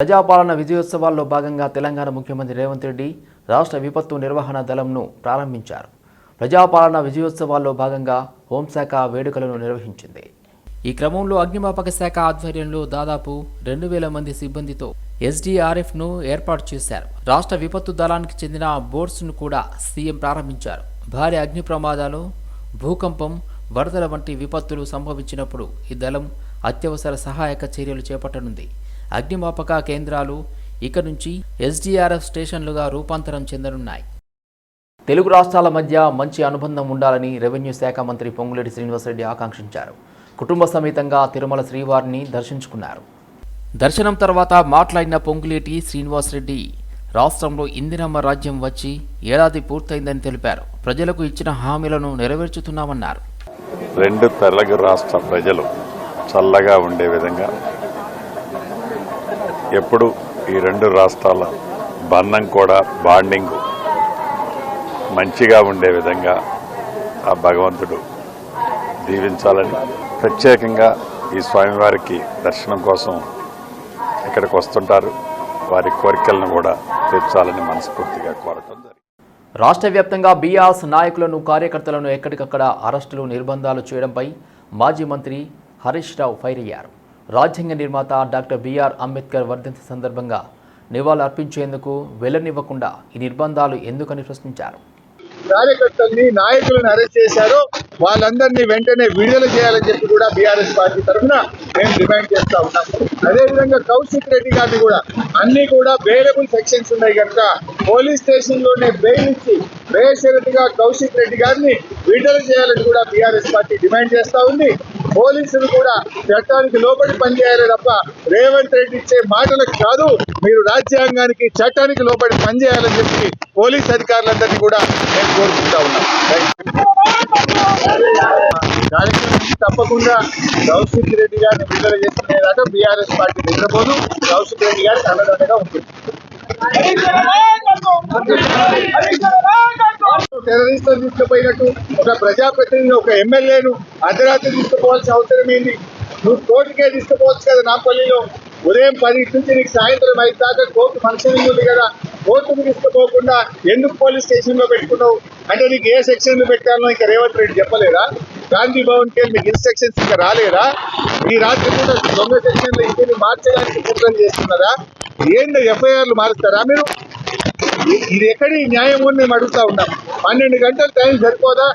ప్రజాపాలన విజయోత్సవాల్లో భాగంగా తెలంగాణ ముఖ్యమంత్రి రేవంత్ రెడ్డి రాష్ట్ర విపత్తు నిర్వహణ దళంను ప్రారంభించారు. ప్రజాపాలన విజయోత్సవాల్లో భాగంగా హోంశాఖ వేడుకలను నిర్వహించింది. ఈ క్రమంలో అగ్నిమాపక శాఖ ఆధ్వర్యంలో దాదాపు రెండు వేల మంది సిబ్బందితో ఎస్డీఆర్ఎఫ్ను ఏర్పాటు చేశారు. రాష్ట్ర విపత్తు దళానికి చెందిన బోట్స్ను కూడా సీఎం ప్రారంభించారు. భారీ అగ్ని ప్రమాదాలు భూకంపం వరదల వంటి విపత్తులు సంభవించినప్పుడు ఈ దళం అత్యవసర సహాయక చర్యలు చేపట్టనుంది. అగ్నిమాపక కేంద్రాలు ఇక నుంచి ఎస్డీఆర్ఎఫ్ స్టేషన్లుగా రూపాంతరం చెందనున్నాయి. తెలుగు రాష్ట్రాల మధ్య మంచి అనుబంధం ఉండాలని రెవెన్యూ శాఖ మంత్రి పొంగులేటి శ్రీనివాసరెడ్డి ఆకాంక్షించారు. కుటుంబ సమేతంగా తిరుమల శ్రీవారిని దర్శించుకున్నారు. దర్శనం తర్వాత మాట్లాడిన పొంగులేటి శ్రీనివాసరెడ్డి రాష్ట్రంలో ఇందిరమ్మ రాజ్యం వచ్చి ఏడాది పూర్తయిందని తెలిపారు. ప్రజలకు ఇచ్చిన హామీలను నెరవేర్చుతున్నామన్నారు. రెండు తెలుగు రాష్ట్ర ప్రజలు చల్లగా ఉండే విధంగా ఎప్పుడు ఈ రెండు రాష్ట్రాల బంధం కూడా బాండింగ్ మంచిగా ఉండే విధంగా ఆ భగవంతుడు దీవించాలని ప్రత్యేకంగా ఈ స్వామివారికి దర్శనం కోసం ఇక్కడికి వస్తుంటారు. వారి కోరికలను కూడా తీర్చాలని మనస్ఫూర్తిగా కోరటం జరిగింది. రాష్ట్ర వ్యాప్తంగా బీఆర్ఎస్ నాయకులను కార్యకర్తలను ఎక్కడికక్కడ అరెస్టులు నిర్బంధాలు చేయడంపై మాజీ మంత్రి హరీష్ రావు ఫైర్ అయ్యారు. రాజ్యాంగ నిర్మాత డాక్టర్ బిఆర్ అంబేద్కర్ వర్ధంతి సందర్భంగా నివాళులు అర్పించేందుకు వెళ్ళనివ్వకుండా ఈ నిర్బంధాలు ఎందుకని ప్రశ్నించారు. కార్యకర్తల్ని నాయకులను అరెస్ట్ చేశారో. వాళ్ళందరినీ వెంటనే విడుదల చేయాలని చెప్పి కూడా బీఆర్ఎస్ పార్టీ తరఫున మేము డిమాండ్ చేస్తా ఉన్నాం. అదేవిధంగా కౌశిక్ రెడ్డి గారిని కూడా అన్ని కూడా బెయిలబుల్ సెక్షన్స్ ఉన్నాయి కనుక పోలీస్ స్టేషన్లోనే బెయిల్ ఇచ్చి బేషరతుగా కౌశిక్ రెడ్డి గారిని విడుదల చేయాలని కూడా బీఆర్ఎస్ పార్టీ డిమాండ్ చేస్తా ఉంది. పోలీసులు కూడా చట్టానికి లోబడి పనిచేయాలి తప్ప రేవంత్ రెడ్డి ఇచ్చే మాటలకు కాదు మీరు రాజ్యాంగానికి చట్టానికి లోబడి పనిచేయాలని చెప్పి పోలీస్ అధికారులందరినీ కూడా నేను కోరుకుంటా ఉన్నాను. కార్యక్రమం తప్పకుండా కౌశిక్ రెడ్డి గారిని విడుదల చేసుకునేదాకా బీఆర్ఎస్ పార్టీ నిద్రపోదు. కౌశిక్ రెడ్డి గారికి అండదండగా ఉంటుంది. టెర్రరిస్టులు తీసుకుపోయినట్టు ఒక ప్రజాప్రతినిధి ఒక ఎమ్మెల్యేను అర్ధరాత్రి తీసుకుపోవాల్సిన అవసరం ఏంది? నువ్వు కోర్టుకే తీసుకుపోవచ్చు కదా నాపల్లిలో. ఉదయం పది నుంచి నీకు సాయంత్రం ఐదు దాకా కోర్టు ఫంక్షన్ ఉంది కదా కోర్టుకు తీసుకుపోకుండా ఎందుకు పోలీస్ స్టేషన్లో పెట్టుకున్నావు? అంటే నీకు ఏ సెక్షన్ పెట్టాలో ఇంకా రేవంత్ రెడ్డి చెప్పలేదా? గాంధీ భవన్కి మీకు ఇన్స్ట్రక్షన్స్ ఇంకా రాలేదా? ఈ రాత్రి కూడా దొంగ సెక్షన్లో ఇంటిని మార్చడానికి కుట్రలు చేస్తున్నారా? ఏంటి ఎఫ్ఐఆర్లు మారుస్తారా మీరు? ఇది ఎక్కడి న్యాయం అని మేము అడుగుతా ఉన్నాం. పన్నెండు గంటల టైం సరిపోదా?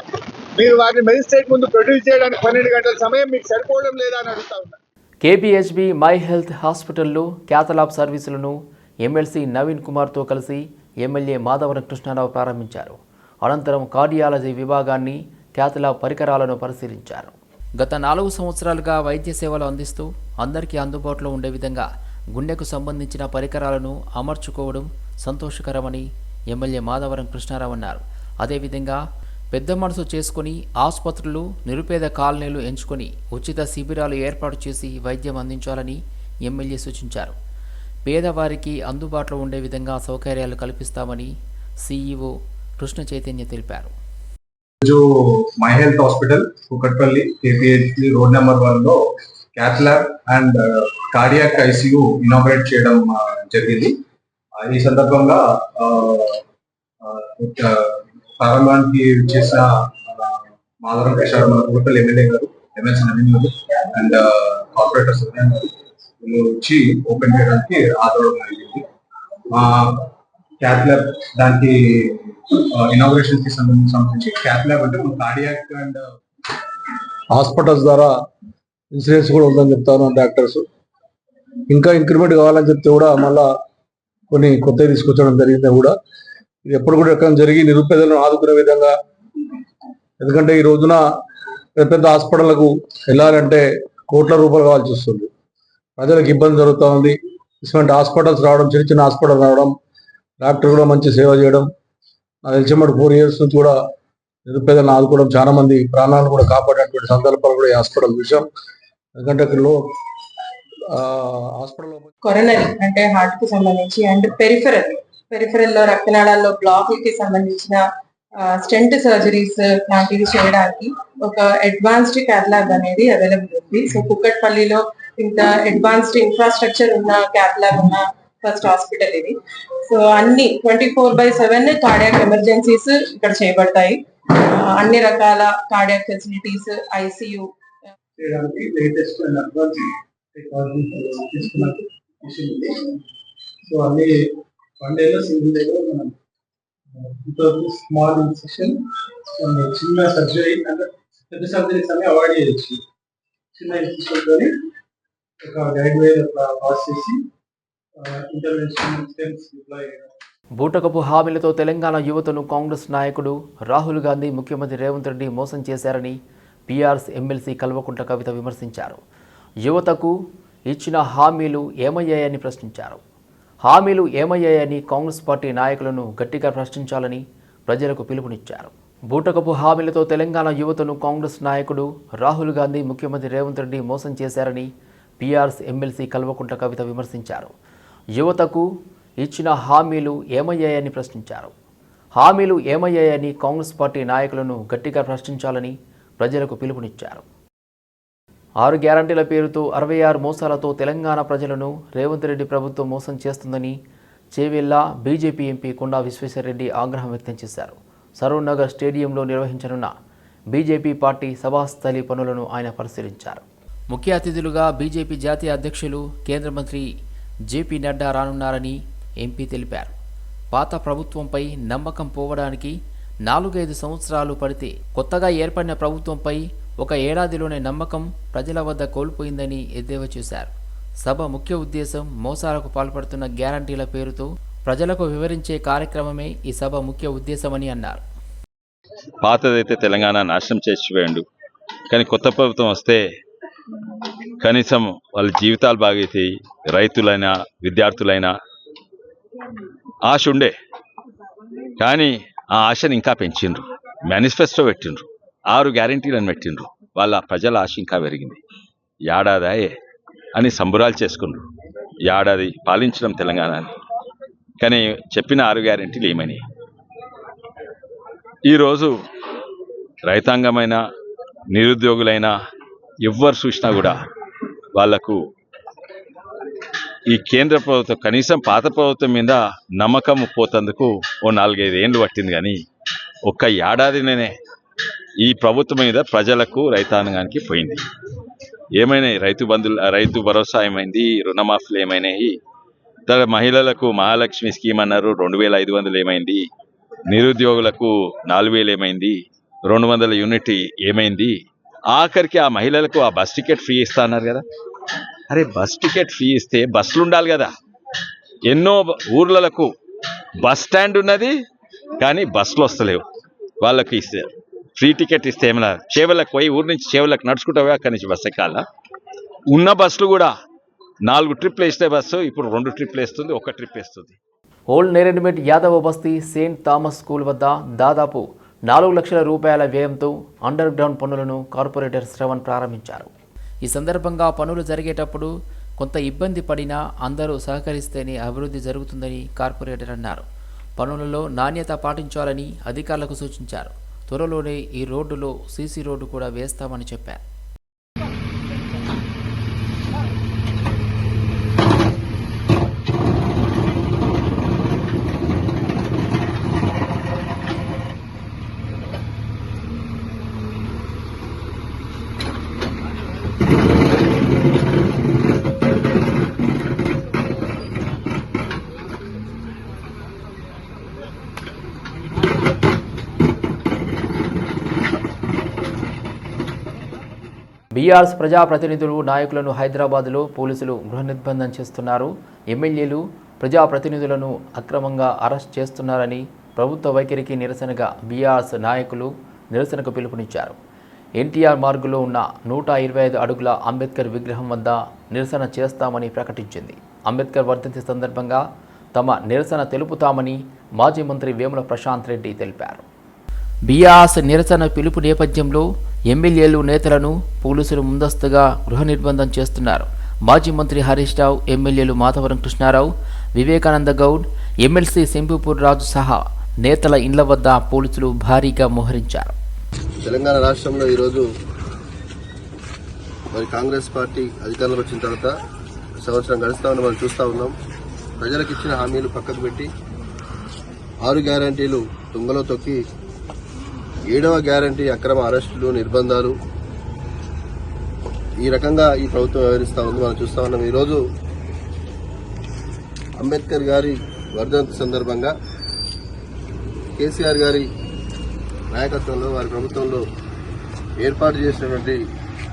మీరు వారిని మెజిస్ట్రేట్ ముందు ప్రొడ్యూస్ చేయడానికి పన్నెండు గంటల సమయం మీకు సరిపోవడం లేదా అని అడుగుతా ఉన్నాం. కేపీహెచ్బి మై హెల్త్ హాస్పిటల్లో క్యాథలాబ్ సర్వీసులను ఎమ్మెల్సీ నవీన్ కుమార్తో కలిసి ఎమ్మెల్యే మాధవరం కృష్ణారావు ప్రారంభించారు. అనంతరం కార్డియాలజీ విభాగాన్ని క్యాథలాబ్ పరికరాలను పరిశీలించారు. గత నాలుగు సంవత్సరాలుగా వైద్య సేవలు అందిస్తూ అందరికీ అందుబాటులో ఉండే విధంగా గుండెకు సంబంధించిన పరికరాలను అమర్చుకోవడం సంతోషకరమని ఎమ్మెల్యే మాధవరం కృష్ణారావు అన్నారు. అదేవిధంగా పెద్ద మనసు చేసుకుని ఆసుపత్రులు నిరుపేద కాలనీలు ఎంచుకొని ఉచిత శిబిరాలు ఏర్పాటు చేసి వైద్యం అందించాలని ఎమ్మెల్యే సూచించారు. పేదవారికి అందుబాటులో ఉండే విధంగా సౌకర్యాలు కల్పిస్తామని సీఈఓ కృష్ణ చైతన్య తెలిపారు. जो my health hospital Kukatpally KPHB road number వన్లో cath lab and uh, cardiac ICU inaugurate చేయడం uh, జరిగింది. ఈ సందర్భంగా uh, ప్రారంభానికి చేసిన మాధవరం ప్రసాద్ మన Kukatpally MLA garu MLC Naveen garu and corporator Subrahmanyam గారు వీళ్ళు వచ్చి ఓపెన్ చేయడానికి ఆదరణ మా క్యాత్ ల్యాబ్ దానికి ఇనాగ్రేషన్కి సంబంధించి సంబంధించి ల్యాబ్ అంటే మన కార్డియాక్ అండ్ హాస్పిటల్స్ ద్వారా ఇన్సూరెన్స్ కూడా ఉందని చెప్తాను డాక్టర్స్. ఇంకా ఇంక్రిమెంట్ కావాలని చెప్తే కూడా మళ్ళా కొన్ని కొత్తవి తీసుకొచ్చడం జరిగింది కూడా. ఇది ఎప్పుడు కూడా ఎక్కడ జరిగి నిరుపేదలను ఆదుకునే విధంగా ఎందుకంటే ఈ రోజున పెద్ద పెద్ద హాస్పిటళ్ళకు వెళ్ళాలంటే కోట్ల రూపాయలు కావాల్సి వస్తుంది. ప్రజలకు ఇబ్బంది జరుగుతూ ఉంది. ఇటువంటి హాస్పిటల్స్ రావడం చిన్న చిన్న హాస్పిటల్ రావడం డాక్టర్ కూడా మంచి సేవ చేయడం నాకు తెలిసి మటు ఫోర్ ఇయర్స్ నుంచి కూడా నిరుపేదలను ఆదుకోవడం చాలా మంది ప్రాణాలను కూడా కాపాడేటువంటి సందర్భాలు కూడా ఈ హాస్పిటల్ విషయం ఎందుకంటే ఇక్కడ లో హాస్పిటల్ కొరనరీ అంటే హార్ట్కి సంబంధించి అండ్ పెరిఫెరల్ పెరిఫెరల్లో రక్తనాళాల్లో బ్లాక్కి సంబంధించిన స్టెంట్ సర్జరీస్ లాంటివి చేయడానికి ఒక అడ్వాన్స్డ్ క్యాథలాబ్ అనేది అవైలబుల్ ఉంది. సో కుక్కట్పల్లిలో ఇంత అడ్వాన్స్డ్ ఇన్ఫ్రాస్ట్రక్చర్ ఉన్న క్యాప్ ల్యాబ్ ఉన్న ఫస్ట్ హాస్పిటల్ ఇది. సో అన్ని twenty four by seven cardiac emergencies ఇక్కడ చేయబడతాయి. అన్ని రకాల cardiac facilities ICU. Latest and advance technology తీసుకున్న సో అన్ని వన్ డేలో సింగిల్ డేలో మనం స్మాల్ ఇన్సెక్షన్ చిన్న సర్జరీ అంటే పెద్ద సర్జరీస్ అన్ని అవాయిడ్ చేయొచ్చు చిన్న ఇన్సెషన్ తోని ఒక గైడ్ వే పాస్ చేసి ఇంటర్వెన్షన్ స్టెమ్స్ డిప్లాయ్ చేయడం బూటకపు హామీలతో తెలంగాణ యువతను కాంగ్రెస్ నాయకుడు రాహుల్ గాంధీ ముఖ్యమంత్రి రేవంత్ రెడ్డి మోసం చేశారని పీఆర్ఎస్ ఎమ్మెల్సీ కల్వకుంట్ల కవిత విమర్శించారు. యువతకు ఇచ్చిన హామీలు ఏమయ్యాయని ప్రశ్నించారు. హామీలు ఏమయ్యాయని కాంగ్రెస్ పార్టీ నాయకులను గట్టిగా ప్రశ్నించాలని ప్రజలకు పిలుపునిచ్చారు. బూటకపు హామీలతో తెలంగాణ యువతను కాంగ్రెస్ నాయకుడు రాహుల్ గాంధీ ముఖ్యమంత్రి రేవంత్ రెడ్డి మోసం చేశారని పీఆర్ఎస్ ఎమ్మెల్సీ కల్వకుంట్ల కవిత విమర్శించారు. యువతకు ఇచ్చిన హామీలు ఏమయ్యాయని ప్రశ్నించారు. హామీలు ఏమయ్యాయని కాంగ్రెస్ పార్టీ నాయకులను గట్టిగా ప్రశ్నించాలని ప్రజలకు పిలుపునిచ్చారు. ఆరు గ్యారంటీల పేరుతో అరవై ఆరు మోసాలతో తెలంగాణ ప్రజలను రేవంత్ రెడ్డి ప్రభుత్వం మోసం చేస్తుందని చేవెళ్ళ బీజేపీ ఎంపీ కొండా విశ్వేశ్వరరెడ్డి ఆగ్రహం వ్యక్తం చేశారు. సరూర్ నగర్ స్టేడియంలో నిర్వహించనున్న బీజేపీ పార్టీ సభాస్థలి పనులను ఆయన పరిశీలించారు. ముఖ్య అతిథులుగా బీజేపీ జాతీయ అధ్యక్షులు కేంద్ర మంత్రి జేపీ నడ్డా రానున్నారని ఎంపీ తెలిపారు. పాత ప్రభుత్వంపై నమ్మకం పోవడానికి నాలుగైదు సంవత్సరాలు పడితే కొత్తగా ఏర్పడిన ప్రభుత్వంపై ఒక ఏడాదిలోనే నమ్మకం ప్రజల వద్ద కోల్పోయిందని ఎద్దేవా చేశారు. సభ ముఖ్య ఉద్దేశం మోసాలకు పాల్పడుతున్న గ్యారంటీల పేరుతో ప్రజలకు వివరించే కార్యక్రమమే ఈ సభ ముఖ్య ఉద్దేశమని అన్నారు. పాతదైతే తెలంగాణ నాశనం చేసిపోయాడు కానీ కొత్త ప్రభుత్వం వస్తే కనీసం వాళ్ళ జీవితాలు బాగైతాయి. రైతులైనా విద్యార్థులైనా ఆశ ఉండే. కానీ ఆ ఆశను ఇంకా పెంచిండ్రు. మేనిఫెస్టో పెట్టిండ్రు. ఆరు గ్యారంటీలను పెట్టిండ్రు. వాళ్ళ ప్రజల ఆశ ఇంకా పెరిగింది. ఏడాదాయే అని సంబురాలు చేసుకున్నారు ఏడాది పాలించడం తెలంగాణని. కానీ చెప్పిన ఆరు గ్యారంటీలు ఏమని ఈరోజు రైతాంగమైన నిరుద్యోగులైన ఎవ్వరు చూసినా కూడా వాళ్ళకు ఈ కేంద్ర ప్రభుత్వం కనీసం పాత ప్రభుత్వం మీద నమ్మకం పోతందుకు ఓ నాలుగైదు ఏండ్లు పట్టింది కానీ ఒక్క ఏడాదిలోనే ఈ ప్రభుత్వం మీద ప్రజలకు రైతాంగానికి పోయింది. ఏమైనాయి రైతు బంధులు రైతు భరోసా ఏమైంది? రుణమాఫీలు ఏమైనాయి? తర్వాత మహిళలకు మహాలక్ష్మి స్కీమ్ అన్నారు రెండు వేల ఐదు వందలు ఏమైంది? నిరుద్యోగులకు నాలుగు వేలు ఏమైంది? రెండు వందల యూనిట్ ఏమైంది? ఆఖరికి ఆ మహిళలకు ఆ బస్ టికెట్ ఫ్రీ ఇస్తా అన్నారు కదా. అరే బస్ టికెట్ ఫ్రీ ఇస్తే బస్సులు ఉండాలి కదా. ఎన్నో ఊర్లలకు ఊర్లకు బస్ స్టాండ్ ఉన్నది కానీ బస్సులు వస్తలేవు. వాళ్ళకి ఇస్తే ఫ్రీ టికెట్ ఇస్తే ఏమైనా చేవలకు పోయి ఊరు నుంచి చేవలకు నడుచుకుంటావే? అక్కడి నుంచి బస్సు ఎక్కాల? ఉన్న బస్సులు కూడా నాలుగు ట్రిప్లు వేస్తే బస్సు ఇప్పుడు రెండు ట్రిప్లు వేస్తుంది ఒక ట్రిప్ వేస్తుంది. ఓల్డ్ నేరెడ్మెట్ యాదవ బస్తీ సెయింట్ థామస్ స్కూల్ వద్ద దాదాపు నాలుగు లక్షల రూపాయల వ్యయంతో అండర్ గ్రౌండ్ పనులను కార్పొరేటర్ శ్రవణ్ ప్రారంభించారు. ఈ సందర్భంగా పనులు జరిగేటప్పుడు కొంత ఇబ్బంది పడినా అందరూ సహకరిస్తేనే అభివృద్ధి జరుగుతుందని కార్పొరేటర్ అన్నారు. పనులలో నాణ్యత పాటించాలని అధికారులకు సూచించారు. త్వరలోనే ఈ రోడ్డులో సీసీ రోడ్డు కూడా వేస్తామని చెప్పారు బీఆర్ఎస్ ప్రజాప్రతినిధులు నాయకులను హైదరాబాద్లో పోలీసులు గృహ నిర్బంధం చేస్తున్నారు. ఎమ్మెల్యేలు ప్రజాప్రతినిధులను అక్రమంగా అరెస్ట్ చేస్తున్నారని ప్రభుత్వ వైఖరికి నిరసనగా బీఆర్ఎస్ నాయకులు నిరసనకు పిలుపునిచ్చారు. ఎన్టీఆర్ మార్గులో ఉన్న నూట ఇరవై ఐదు అడుగుల అంబేద్కర్ విగ్రహం వద్ద నిరసన చేస్తామని ప్రకటించింది. అంబేద్కర్ వర్ధంతి సందర్భంగా తమ నిరసన తెలుపుతామని మాజీ మంత్రి వేముల ప్రశాంత్ రెడ్డి తెలిపారు. బీఆర్ఎస్ నిరసన పిలుపు నేపథ్యంలో ఎమ్మెల్యేలు నేతలను పోలీసులు ముందస్తుగా గృహ నిర్బంధం చేస్తున్నారు. మాజీ మంత్రి హరీష్ రావు ఎమ్మెల్యేలు మాధవరం కృష్ణారావు వివేకానంద గౌడ్ ఎమ్మెల్సీ శంభుపూర్ రాజు సహా నేతల ఇండ్ల వద్ద పోలీసులు భారీగా మోహరించారు. తెలంగాణ రాష్ట్రంలో ఈరోజు మరి కాంగ్రెస్ పార్టీ అధికారంలో వచ్చిన తర్వాత సంవత్సరం గడుస్తా ఉన్న మనం చూస్తూ ఉన్నాం. ప్రజలకు ఇచ్చిన హామీలు పక్కకు పెట్టి ఆరు గ్యారంటీలు తుంగలో తొక్కి ఏడవ గ్యారంటీ అక్రమ అరెస్టులు నిర్బంధాలు ఈ రకంగా ఈ ప్రభుత్వం వ్యవహరిస్తూ ఉంది. మనం చూస్తూ ఉన్నాం. ఈరోజు అంబేద్కర్ గారి వర్ధంతి సందర్భంగా కేసీఆర్ గారి నాయకత్వంలో వారి ప్రభుత్వంలో ఏర్పాటు చేసినటువంటి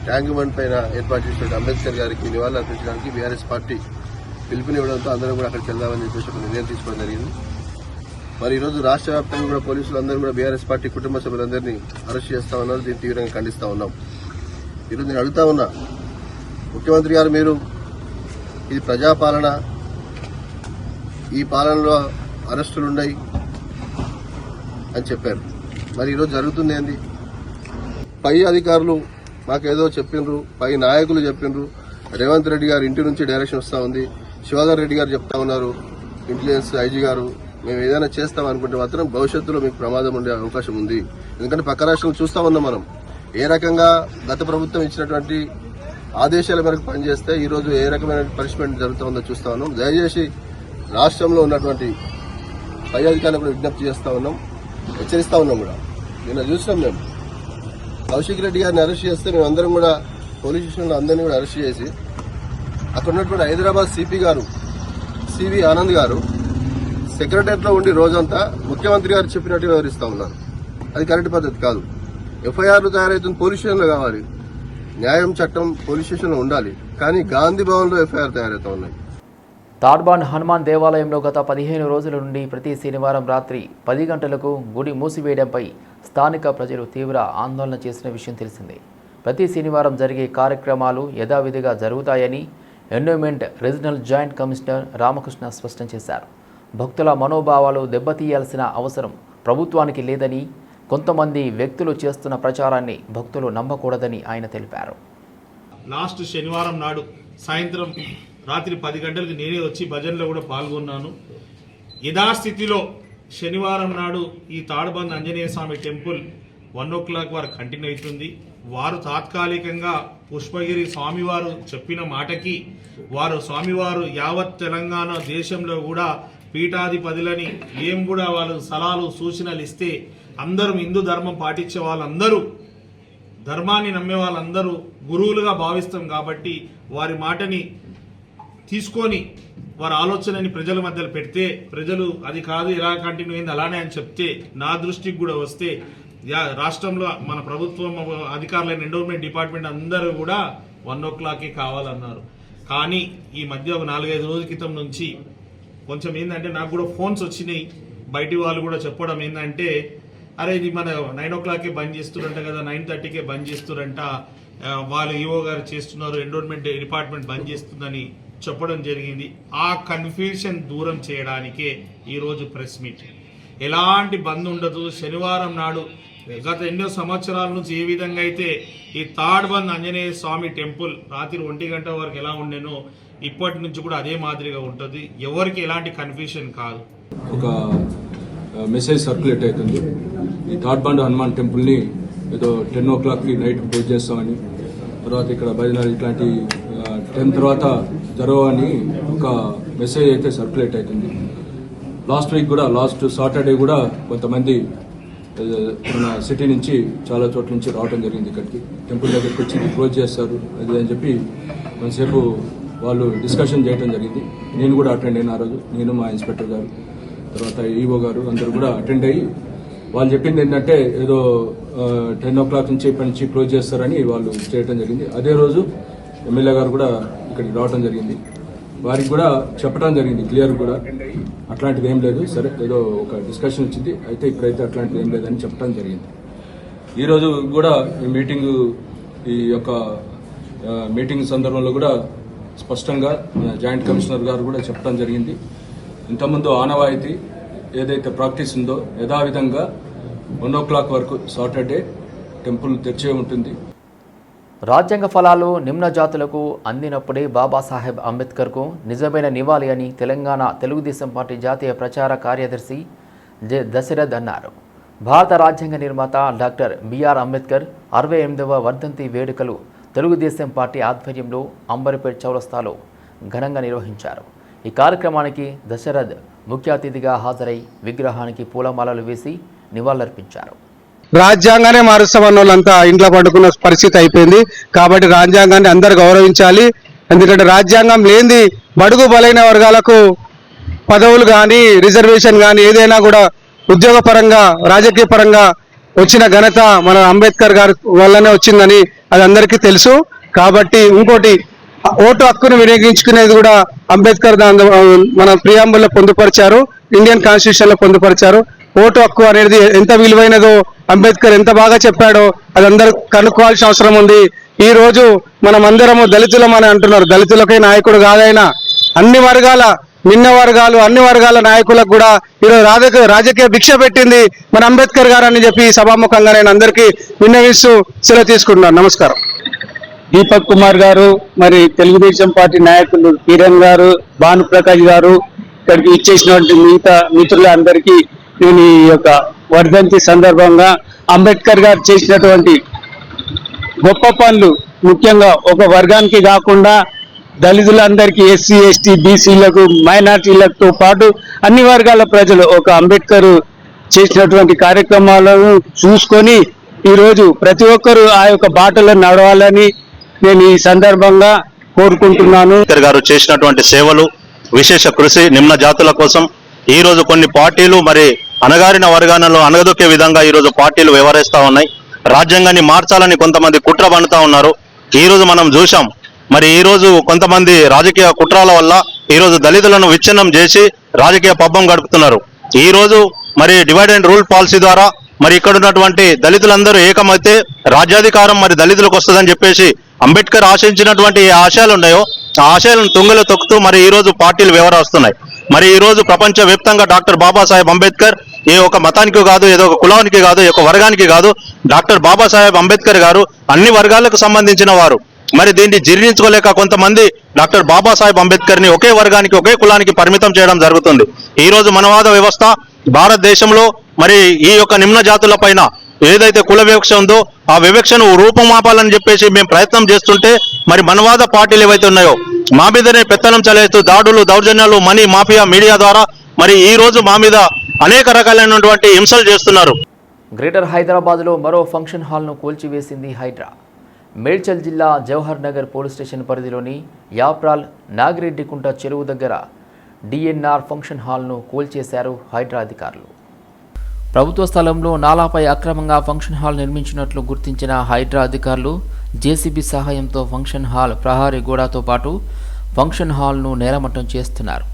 ట్యాంక్ బండ్ పైన ఏర్పాటు చేసినటువంటి అంబేద్కర్ గారికి నివాళులు అర్పించడానికి బీఆర్ఎస్ పార్టీ పిలుపునివ్వడంతో అందరం కూడా అక్కడికి వెళ్దామని చెప్పేసి ఒక నిర్ణయం తీసుకోవడం జరిగింది. మరి ఈరోజు రాష్ట్ర వ్యాప్తంగా కూడా పోలీసులు అందరూ కూడా బీఆర్ఎస్ పార్టీ కుటుంబ సభ్యులందరినీ అరెస్ట్ చేస్తా ఉన్నారు. దీన్ని తీవ్రంగా ఖండిస్తా ఉన్నాం. ఈరోజు నేను అడుగుతా ఉన్నా ముఖ్యమంత్రి గారు మీరు ఇది ప్రజాపాలన ఈ పాలనలో అరెస్టులు ఉన్నాయి అని చెప్పారు. మరి ఈరోజు జరుగుతుంది ఏంది? పై అధికారులు మాకేదో చెప్పిండ్రు పై నాయకులు చెప్పిండ్రు రేవంత్ రెడ్డి గారు ఇంటి నుంచి డైరెక్షన్ వస్తూ ఉంది. శివధర్ రెడ్డి గారు చెప్తా ఉన్నారు. ఇంటెలిజెన్స్ ఐజీ గారు మేము ఏదైనా చేస్తాం అనుకుంటే మాత్రం భవిష్యత్తులో మీకు ప్రమాదం ఉండే అవకాశం ఉంది. ఎందుకంటే పక్క రాష్ట్రాలు చూస్తా ఉన్నాం మనం. ఏ రకంగా గత ప్రభుత్వం ఇచ్చినటువంటి ఆదేశాల మేరకు పనిచేస్తే ఈరోజు ఏ రకమైన పనిష్మెంట్ జరుగుతూ ఉందో చూస్తా ఉన్నాం. దయచేసి రాష్ట్రంలో ఉన్నటువంటి పై అధికారులకు కూడా విజ్ఞప్తి చేస్తూ ఉన్నాం. హెచ్చరిస్తూ ఉన్నాం కూడా. నిన్న చూసినాం మేము. కౌశిక్ రెడ్డి గారిని అరెస్ట్ చేస్తే మేమందరం కూడా పోలీస్ స్టేషన్లో అందరినీ కూడా అరెస్ట్ చేసి అక్కడ ఉన్నటువంటి హైదరాబాద్ సిపి గారు సివి ఆనంద్ గారు సెక్రటరీలో ఉండి రోజంతా ముఖ్యమంత్రి గారు చెప్పినట్టు వివరిస్తా ఉన్నారు అది కరెక్ట్ పద్ధతి కాదు. ఎఫ్ఐఆర్లు తయారైతుంది పోలీస్ స్టేషన్లో కావాలి. న్యాయం చట్టం పోలీస్ స్టేషన్లో ఉండాలి. కానీ గాంధీ భవన్లో ఎఫ్ఐఆర్ తయారవుతా ఉన్నాయి. తాడ్బాన్ హనుమాన్ దేవాలయంలో గత పదిహేను రోజుల నుండి ప్రతి శనివారం రాత్రి పది గంటలకు గుడి మూసివేయడంపై స్థానిక ప్రజలు తీవ్ర ఆందోళన చేసిన విషయం తెలిసిందే. ప్రతి శనివారం జరిగే కార్యక్రమాలు యథావిధిగా జరుగుతాయని endowment regional joint commissioner Ramakrishna స్పష్టం చేశారు. భక్తుల మనోభావాలు దెబ్బతీయాల్సిన అవసరం ప్రభుత్వానికి లేదని కొంతమంది వ్యక్తులు చేస్తున్న ప్రచారాన్ని భక్తులు నమ్మకూడదని ఆయన తెలిపారు. లాస్ట్ శనివారం నాడు సాయంత్రం రాత్రి పది గంటలకు నేనే వచ్చి భజనలో కూడా పాల్గొన్నాను. యథాస్థితిలో శనివారం నాడు ఈ Tadbund Anjaneya Swamy temple one o'clock వరకు కంటిన్యూ అవుతుంది. వారు తాత్కాలికంగా పుష్పగిరి స్వామివారు చెప్పిన మాటకి వారు స్వామివారు యావత్ తెలంగాణ దేశంలో కూడా పీఠాధిపతులని ఏం కూడా వాళ్ళు సలహాలు సూచనలు ఇస్తే అందరూ హిందూ ధర్మం పాటించే వాళ్ళందరూ ధర్మాన్ని నమ్మే వాళ్ళందరూ గురువులుగా భావిస్తాం కాబట్టి వారి మాటని తీసుకొని వారి ఆలోచనని ప్రజల మధ్యలో పెడితే ప్రజలు అది కాదు ఇలా కంటిన్యూ అయింది అలానే అని చెప్తే నా దృష్టికి కూడా వస్తే యా రాష్ట్రంలో మన ప్రభుత్వం అధికారులైన ఎండోర్మెంట్ డిపార్ట్మెంట్ అందరూ కూడా వన్ ఓ క్లాక్కి కావాలన్నారు. కానీ ఈ మధ్య ఒక నాలుగైదు రోజుల క్రితం నుంచి కొంచెం ఏంటంటే నాకు కూడా ఫోన్స్ వచ్చినాయి. బయటి వాళ్ళు కూడా చెప్పడం ఏంటంటే అరే ఇది మన నైన్ ఓ క్లాక్కే బంద్ చేస్తురంట కదా నైన్ థర్టీకే బంద్ చేస్తురంట వాళ్ళు ఈఓ గారు చేస్తున్నారు ఎన్రోల్మెంట్ డిపార్ట్మెంట్ బంద్ చేస్తుందని చెప్పడం జరిగింది. ఆ కన్ఫ్యూషన్ దూరం చేయడానికే ఈరోజు ప్రెస్ మీట్ ఎలాంటి బంద్ ఉండదు. శనివారం నాడు గత ఎన్నో సంవత్సరాల నుంచి ఏ విధంగా అయితే ఈ తాడ్ బంద్ ఆంజనేయ స్వామి టెంపుల్ రాత్రి ఒంటి గంట వరకు ఎలా ఉండేనో ఇప్పటి నుంచి కూడా అదే మాదిరిగా ఉంటుంది. ఎవరికి ఎలాంటి కన్ఫ్యూషన్ కాదు. ఒక మెసేజ్ సర్క్యులేట్ అవుతుంది. ఈ థర్డ్ బండ్ హనుమాన్ టెంపుల్ని ఏదో టెన్ ఓ క్లాక్కి నైట్ క్లోజ్ చేస్తామని తర్వాత ఇక్కడ భజనాలు ఇట్లాంటి టెన్ తర్వాత జరగవని ఒక మెసేజ్ అయితే సర్క్యులేట్ అవుతుంది. లాస్ట్ వీక్ కూడా లాస్ట్ సాటర్డే కూడా కొంతమంది మన సిటీ నుంచి చాలా చోట్ల నుంచి రావడం జరిగింది ఇక్కడికి. టెంపుల్ దగ్గరికి వచ్చి క్లోజ్ చేస్తారు. అది అని చెప్పి కొంతసేపు వాళ్ళు డిస్కషన్ చేయడం జరిగింది. నేను కూడా అటెండ్ అయిన ఆ రోజు. నేను మా ఇన్స్పెక్టర్ గారు తర్వాత ఈఓ గారు అందరూ కూడా అటెండ్ అయ్యి వాళ్ళు చెప్పింది ఏంటంటే ఏదో టెన్ ఓ క్లాక్ నుంచి ఇప్పటి నుంచి క్లోజ్ చేస్తారని వాళ్ళు చేయడం జరిగింది. అదే రోజు ఎమ్మెల్యే గారు కూడా ఇక్కడికి రావడం జరిగింది. వారికి కూడా చెప్పడం జరిగింది క్లియర్ కూడా. అట్లాంటిది ఏం లేదు. సరే ఏదో ఒక డిస్కషన్ వచ్చింది. అయితే ఇప్పుడైతే అట్లాంటిది ఏం లేదని చెప్పడం జరిగింది. ఈరోజు కూడా ఈ మీటింగ్ ఈ యొక్క మీటింగ్ సందర్భంలో కూడా స్పష్టంగా జాయింట్ కమిషనర్ గారు కూడా చెప్పడం జరిగింది. ఇంతకుముందు ఆనవాయితీ ఏదైతే ప్రాక్టీస్ ఉందో యథావిధంగా వన్ ఓ క్లాక్ వరకు సాటర్డే టెంపుల్ తెరిచే ఉంటుంది. రాజ్యాంగ ఫలాలు నిమ్న జాతులకు అందినప్పుడే బాబాసాహెబ్ అంబేద్కర్కు నిజమైన నివాళి అని తెలంగాణ తెలుగుదేశం పార్టీ జాతీయ ప్రచార కార్యదర్శి జె దశరథ్ అన్నారు. భారత రాజ్యాంగ నిర్మాత డాక్టర్ బిఆర్ అంబేద్కర్ అరవై ఎనిమిదవ వర్ధంతి వేడుకలు తెలుగుదేశం పార్టీ ఆధ్వర్యంలో అంబర్పేట్ చౌరస్తాలో ఘనంగా నిర్వహించారు. ఈ కార్యక్రమానికి దశరథ్ ముఖ్య అతిథిగా హాజరై విగ్రహానికి పూలమాలలు వేసి నివాళులర్పించారు. రాజ్యాంగానే మారుస్తామన్న వాళ్ళంతా ఇంట్లో పడుకున్న పరిస్థితి అయిపోయింది. కాబట్టి రాజ్యాంగాన్ని అందరు గౌరవించాలి. ఎందుకంటే రాజ్యాంగం లేనిది బడుగు బలైన వర్గాలకు పదవులు కానీ రిజర్వేషన్ కానీ ఏదైనా కూడా ఉద్యోగపరంగా రాజకీయ పరంగా వచ్చిన ఘనత మన అంబేద్కర్ గారి వల్లనే వచ్చిందని అది అందరికీ తెలుసు. కాబట్టి ఇంకోటి ఓటు హక్కును వినియోగించుకునేది కూడా అంబేద్కర్ మన ప్రియాంబుల్లో పొందుపరిచారు ఇండియన్ కాన్స్టిట్యూషన్లో పొందుపరిచారు. ఓటు హక్కు అనేది ఎంత విలువైనదో అంబేద్కర్ ఎంత బాగా చెప్పాడో అది అందరూ కనుక్కోవాల్సిన అవసరం ఉంది. ఈ రోజు మనం అందరము దళితులం అని అంటున్నారు. దళితులకే నాయకుడు కాదైనా అన్ని వర్గాల నిన్న వర్గాలు అన్ని వర్గాల నాయకులకు కూడా ఈరోజు రాజకీయ రాజకీయ భిక్ష పెట్టింది మన అంబేద్కర్ గారు అని చెప్పి సభాముఖంగా నేను అందరికీ విన్నవిస్తూ సెలవు తీసుకుంటున్నాను. నమస్కారం. దీపక్ కుమార్ గారు మరి తెలుగుదేశం పార్టీ నాయకులు కిరణ్ గారు భానుప్రకాష్ గారు ఇక్కడికి ఇచ్చేసినటువంటి మిగతా మిత్రులందరికీ నేను ఈ యొక్క వర్ధంతి సందర్భంగా అంబేద్కర్ గారు చేసినటువంటి గొప్ప పనులు ముఖ్యంగా ఒక వర్గానికి కాకుండా దళితులందరికీ ఎస్సీ ఎస్టీ బీసీలకు మైనార్టీలతో పాటు అన్ని వర్గాల ప్రజలు ఒక అంబేద్కర్ చేసినటువంటి కార్యక్రమాలను చూసుకొని ఈరోజు ప్రతి ఒక్కరూ ఆ యొక్క బాటలో నడవాలని నేను ఈ సందర్భంగా కోరుకుంటున్నాను. గారు చేసినటువంటి సేవలు విశేష కృషి నిమ్న జాతుల కోసం ఈ రోజు కొన్ని పార్టీలు మరి అణగారిన వర్గాలలో అణగదొక్కే విధంగా ఈ రోజు పార్టీలు వ్యవహరిస్తా ఉన్నాయి. రాజ్యాంగాన్ని మార్చాలని కొంతమంది కుట్ర పండుతా ఉన్నారు. ఈ రోజు మనం చూసాం మరి ఈ రోజు కొంతమంది రాజకీయ కుట్రాల వల్ల ఈ రోజు దళితులను విచ్ఛిన్నం చేసి రాజకీయ పబ్బం గడుపుతున్నారు. ఈ రోజు మరి డివైడ్ అండ్ రూల్ పాలసీ ద్వారా మరి ఇక్కడ ఉన్నటువంటి దళితులందరూ ఏకమైతే రాజ్యాధికారం మరి దళితులకు వస్తుందని చెప్పేసి అంబేద్కర్ ఆశించినటువంటి ఏ ఆశయాలు ఉన్నాయో ఆ ఆశయాలను తుంగలో తొక్కుతూ మరి ఈ రోజు పార్టీలు వ్యవహరిస్తున్నాయి. మరి ఈ రోజు ప్రపంచ వ్యాప్తంగా డాక్టర్ బాబాసాహెబ్ అంబేద్కర్ ఏ ఒక మతానికి కాదు ఏదో ఒక కులానికి కాదు ఏ ఒక వర్గానికి కాదు డాక్టర్ బాబాసాహెబ్ అంబేద్కర్ గారు అన్ని వర్గాలకు సంబంధించిన వారు. మరి దీన్ని జీర్ణించుకోలేక కొంతమంది డాక్టర్ బాబాసాహెబ్ అంబేద్కర్ని ఒకే వర్గానికి ఒకే కులానికి పరిమితం చేయడం జరుగుతుంది. ఈ రోజు మనవాద వ్యవస్థ భారతదేశంలో మరి ఈ యొక్క నిమ్న జాతుల పైన ఏదైతే కుల వివక్ష ఉందో ఆ వివక్షను రూపుమాపాలని చెప్పేసి మేము ప్రయత్నం చేస్తుంటే మరి మనవాద పార్టీలు ఏవైతే ఉన్నాయో మా మీదనే పెత్తనం చలేస్తూ దాడులు దౌర్జన్యాలు మనీ మాఫియా మీడియా ద్వారా మరి ఈ రోజు మా మీద అనేక రకాలైనటువంటి హింసలు చేస్తున్నారు. గ్రేటర్ హైదరాబాద్లో మరో ఫంక్షన్ హాల్ను కూల్చివేసింది హైడ్రా. మేడ్చల్ జిల్లా జవహర్ నగర్ పోలీస్ స్టేషన్ పరిధిలోని యాప్రాల్ నాగిరెడ్డికుంట చెరువు దగ్గర డిఎన్ఆర్ ఫంక్షన్ హాల్ను కూల్చేశారు హైడ్రా అధికారులు. ప్రభుత్వ స్థలంలో నాలాపై అక్రమంగా ఫంక్షన్ హాల్ నిర్మించినట్లు గుర్తించిన హైడ్రా అధికారులు జేసీబీ సహాయంతో ఫంక్షన్ హాల్ ప్రహారీ గోడతో పాటు ఫంక్షన్ హాల్ను నేలమట్టం చేస్తున్నారు.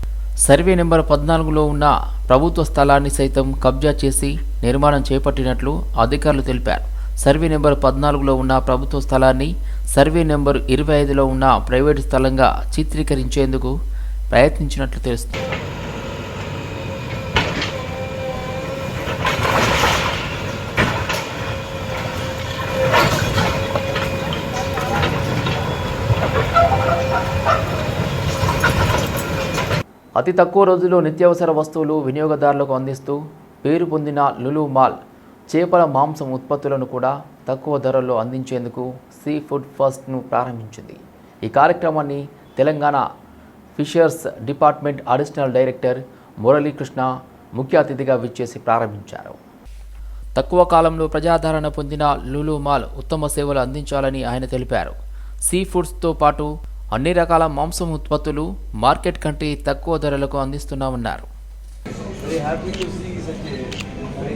సర్వే నెంబర్ పద్నాలుగులో ఉన్న ప్రభుత్వ స్థలాన్ని సైతం కబ్జా చేసి నిర్మాణం చేపట్టినట్లు అధికారులు తెలిపారు. సర్వే నెంబర్ పద్నాలుగులో ఉన్న ప్రభుత్వ స్థలాన్ని సర్వే నెంబర్ ఇరవై ఐదులో ఉన్న ప్రైవేటు స్థలంగా చిత్రీకరించేందుకు ప్రయత్నించినట్లు తెలుస్తుంది. అతి తక్కువ రోజుల్లో నిత్యావసర వస్తువులు వినియోగదారులకు అందిస్తూ పేరు పొందిన లులు మాల్ చేపల మాంసం ఉత్పత్తులను కూడా తక్కువ ధరల్లో అందించేందుకు సీ ఫుడ్ ఫస్ట్ను ప్రారంభించింది. ఈ కార్యక్రమాన్ని Telangana fishers department additional director Murali Krishna ముఖ్య అతిథిగా విచ్చేసి ప్రారంభించారు. తక్కువ కాలంలో ప్రజాదరణ పొందిన లులు మాల్ ఉత్తమ సేవలు అందించాలని ఆయన తెలిపారు. సీ ఫుడ్స్తో పాటు అన్ని రకాల మాంసం ఉత్పత్తులు మార్కెట్ కంటే తక్కువ ధరలకు అందిస్తున్నామన్నారు.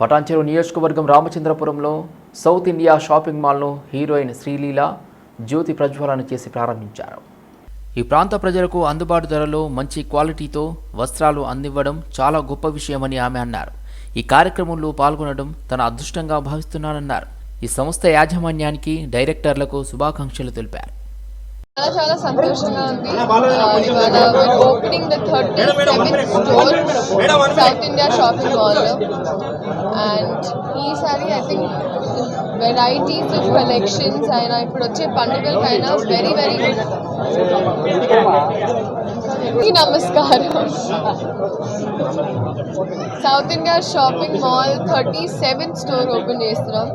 పటాన్చెరు నియోజకవర్గం రామచంద్రపురంలో సౌత్ ఇండియా షాపింగ్ మాల్ను హీరోయిన్ శ్రీలీల జ్యోతి ప్రజ్వలన చేసి ప్రారంభించారు. ఈ ప్రాంత ప్రజలకు అందుబాటు ధరలో మంచి క్వాలిటీతో వస్త్రాలు అందివ్వడం చాలా గొప్ప విషయమని ఆమె అన్నారు. ఈ కార్యక్రమంలో పాల్గొనడం తన అదృష్టంగా భావిస్తున్నానన్నారు. ఈ సంస్థ యాజమాన్యానికి డైరెక్టర్లకు శుభాకాంక్షలు తెలిపారు. చాలా చాలా సంతోషంగా ఉంది. Opening the thirty store South India shopping mall and ఈసారి I think varieties of collections అయినా ఇప్పుడు వచ్చే పండుగలకైనా వెరీ వెరీ నమస్కారం. South India shopping mall thirty seventh store open చేస్తున్నాం.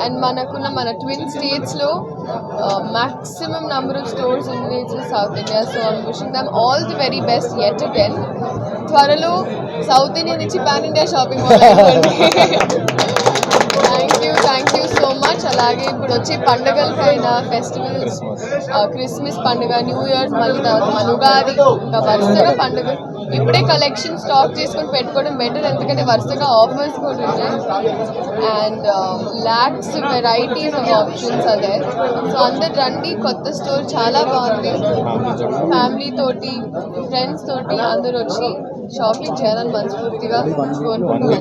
అండ్ మనకున్న మన ట్విన్ స్టేట్స్లో మ్యాక్సిమం నెంబర్ ఆఫ్ స్టోర్స్ ఉంది South India so I'm wishing them all the very best at again త్వరలో సౌత్ ఇండియా నుంచి pan India shopping mall much అలాగే ఇప్పుడు వచ్చే పండుగలకైనా ఫెస్టివల్స్ క్రిస్మస్ పండుగ న్యూ ఇయర్ మళ్ళీ తర్వాత మన ఉగాది ఇంకా వరుసగా పండుగ ఇప్పుడే కలెక్షన్ స్టాక్ చేసుకొని పెట్టుకోవడం బెటర్ ఎందుకంటే వరుసగా ఆఫర్స్ కూడా ఉన్నాయి. And lakhs varieties of options అదే సో అందరు రండి కొత్త స్టోర్ చాలా బాగుంది. ఫ్యామిలీ తోటి ఫ్రెండ్స్ తోటి అందరూ వచ్చి షాపింగ్ చేయాలని మనస్ఫూర్తిగా కోరుకుంటున్నాను